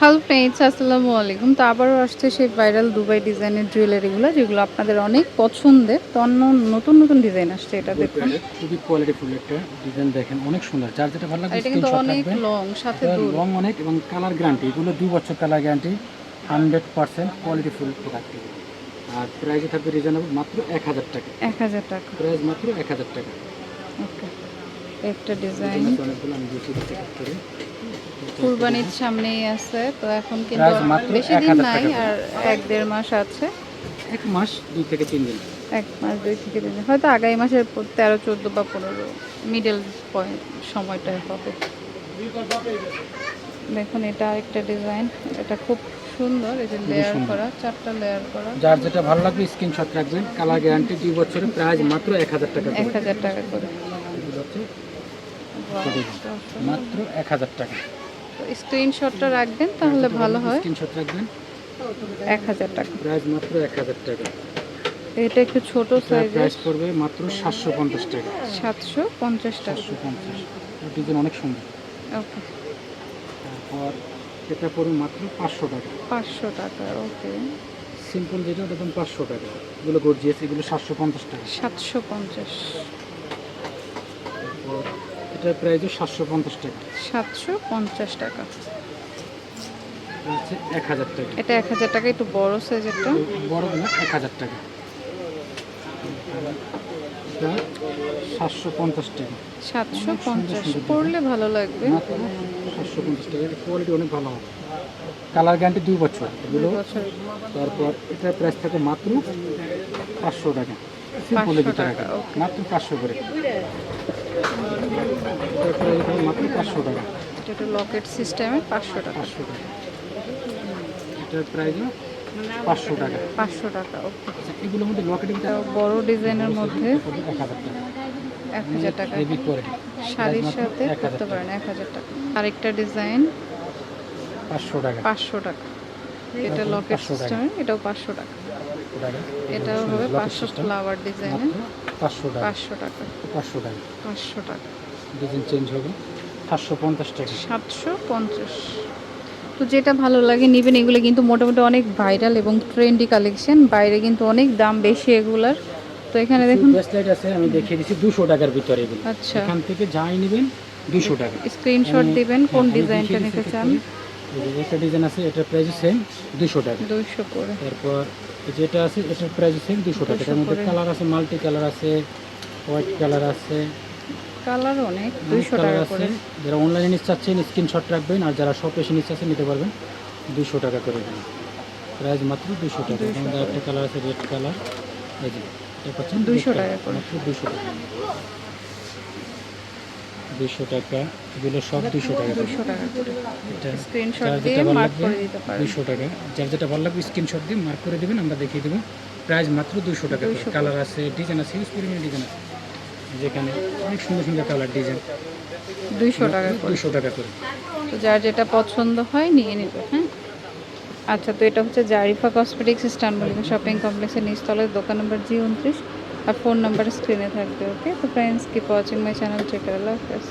Hello friends আসসালামু আলাইকুম। তো আবারও আসছে সেই ভাইরাল দুবাই ডিজাইনের জুয়েলারিগুলো যেগুলো আপনাদের অনেক পছন্দের। তো অন্য নতুন নতুন ডিজাইন আসছে এটা দেখুন। খুবই কোয়ালিটি ফুল একটা ডিজাইন দেখেন অনেক সুন্দর। যার যেটা ভালো লাগবে এটা কিন্তু অনেক লং সাথে রং অনেক এবং কালার গ্যারান্টি এগুলো দুই বছর colour guarantee hundred percent quality full product আর প্রাইসে থাকবে রিজনেবল মাত্র এক হাজার টাকা। এক হাজার টাকা। প্রাইস মাত্র এক হাজার টাকা। ওকে একটা ডিজাইন অনেকগুলো আমি করে। কুরবানির সামনেই আছে তো এখন কিন্তু বেশি দিন নাই আর এক দেড় মাস আছে। এক মাস দুই থেকে তিন দিন। এক মাস দুই থেকে তিন দিন। হয়তো আগামী মাসের তেরো চোদ্দ বা পনেরো মিডল পয়েন্ট সময়টায় হবে। দেখুন এটা একটা ডিজাইন এটা খুব সুন্দর এই যে লেয়ার করা চারটা লেয়ার করা। যার যেটা ভালো লাগবে স্ক্রিনশট রাখবেন। কালার গ্যারান্টি দুই বছরের প্রাইস মাত্র এক হাজার টাকা এক। হাজার টাকা করে। মাত্র এক হাজার টাকা। স্ক্রিনশটটা রাখবেন তাহলে ভালো হয়। স্ক্রিনশট রাখবেন? এক হাজার টাকা। প্রাইস মাত্র এক হাজার টাকা। এটা একটু ছোট সাইজের। প্রাইস পড়বে মাত্র সাতশো পঞ্চাশ টাকা। সাতশো পঞ্চাশ টাকা। সাতশো পঞ্চাশ। ডিজাইন অনেক সুন্দর। ওকে। তারপর এটা পড়বে মাত্র পাঁচশো টাকা। পাঁচশো টাকা ওকে। সিম্পল যেটা দেখুন পাঁচশো টাকা। এগুলো গর্জিয়াস এগুলো সাতশো পঞ্চাশ টাকা। সাতশো পঞ্চাশ। এটার প্রাইসও সাতশো পঞ্চাশ টাকা। সাতশো পঞ্চাশ টাকা। এক হাজার টাকা। এটা এক হাজার টাকা একটু বড় সাইজেরটা। বড়গুলো এক হাজার টাকা। সাতশো পঞ্চাশ টাকা। সাতশো পঞ্চাশ পড়লে ভালো লাগবে। সাতশো পঞ্চাশ টাকা। এটা কোয়ালিটি অনেক ভালো হবে। কালার গ্যারান্টি দুই বছর। এগুলো বছর। তারপর এটার প্রাইস থাকে মাত্র পাঁচশো টাকা। সিম্পল 500 টাকা, মাত্র পাঁচশো করে। প্রাইস মাত্র পাঁচশো টাকা এটা একটু লকেট পাঁচশো টাকা পাঁচশো টাকা। এটার পাঁচশো টাকা। পাঁচশো টাকা ওকে এগুলোর মধ্যে লকেটের বড় ডিজাইনের মধ্যে এক হাজার টাকা। এক হাজার টাকা। শাড়ির সাথে করতে। পারেন এক হাজার টাকা। আরেকটা ডিজাইন পাঁচশো টাকা। পাঁচশো টাকা। এটা লকেট 500 টাকা। সিস্টেমের এটাও পাঁচশো টাকা। এটাও হবে পাঁচশো ফ্লাওয়ার ডিজাইনের মাত্র পাঁচশো টাকা। পাঁচশো টাকা। পাঁচশো টাকা। পাঁচশো টাকা। ডিজাইন চেঞ্জ হবে। সাতশো পঞ্চাশ টাকা। সাতশো পঞ্চাশ। তো যেটা ভালো লাগে নেবেন এগুলো কিন্তু মোটামুটি অনেক ভাইরাল এবং ট্রেন্ডি কালেকশন বাইরে কিন্তু অনেক দাম বেশি এগুলার। তো এখানে দেখুন। ব্রেসলেট আছে আমি দেখিয়ে দিচ্ছি। দুশো টাকার ভিতরে এগুলো। আচ্ছা। এখান থেকে যাই নেবেন দুশো টাকা। স্ক্রিনশট দিবেন হ্যাঁ, কোন ডিজাইনটা নিতে চান। একটা ডিজাইন আছে এটার প্রাইস সেম দুশো টাকা। দুইশো করে। তারপর যেটা আছে এটার প্রাইস সেম দুশো টাকা। 200 এটার মধ্যে কালার আছে মাল্টি কালার আছে হোয়াইট কালার আছে। কালার অনেক কালার টাকা করে। যারা অনলাইনে নিতে চাচ্ছেন স্ক্রিনশট রাখবেন আর যারা শপে এসে নিতে চাচ্ছেন নিতে পারবেন। দুশো টাকা করে প্রাইস মাত্র দুশো টাকা। 200 আমাদের একটা কালার আছে রেড কালার এই যে এটা পাচ্ছেন 200 টাকা করে। মাত্র দুশো টাকা। দুশো টাকা এগুলো সব দুশো টাকা করে। দুইশো টাকা করে। এটা স্ক্রিনশট দিয়ে মার্ক করে দিতে পারেন। দুশো টাকা। যার যেটা ভালো লাগবে স্ক্রিনশট দিয়ে মার্ক করে দেবেন আমরা দেখিয়ে দেবো। প্রাইস মাত্র দুশো টাকা 200 কালার আছে ডিজাইন আছে ইউজ পরিমাণে ডিজাইন আছে। যেখানে অনেক সুন্দর সুন্দর কালার ডিজাইন দুইশো টাকা করে। দুশো টাকা করে। তো যার যেটা পছন্দ হয় নিয়ে নেবে হ্যাঁ? আচ্ছা তো এটা হচ্ছে জারিফা কসমেটিক্স ইস্টানবুল শপিং কমপ্লেক্সের নিচতলের দোকান নম্বর জি উনত্রিশ। আর ফোন নাম্বার স্ক্রিনে থাকবে, ওকে? তো friends keep watching my channel check আল্লাহ হাফেজ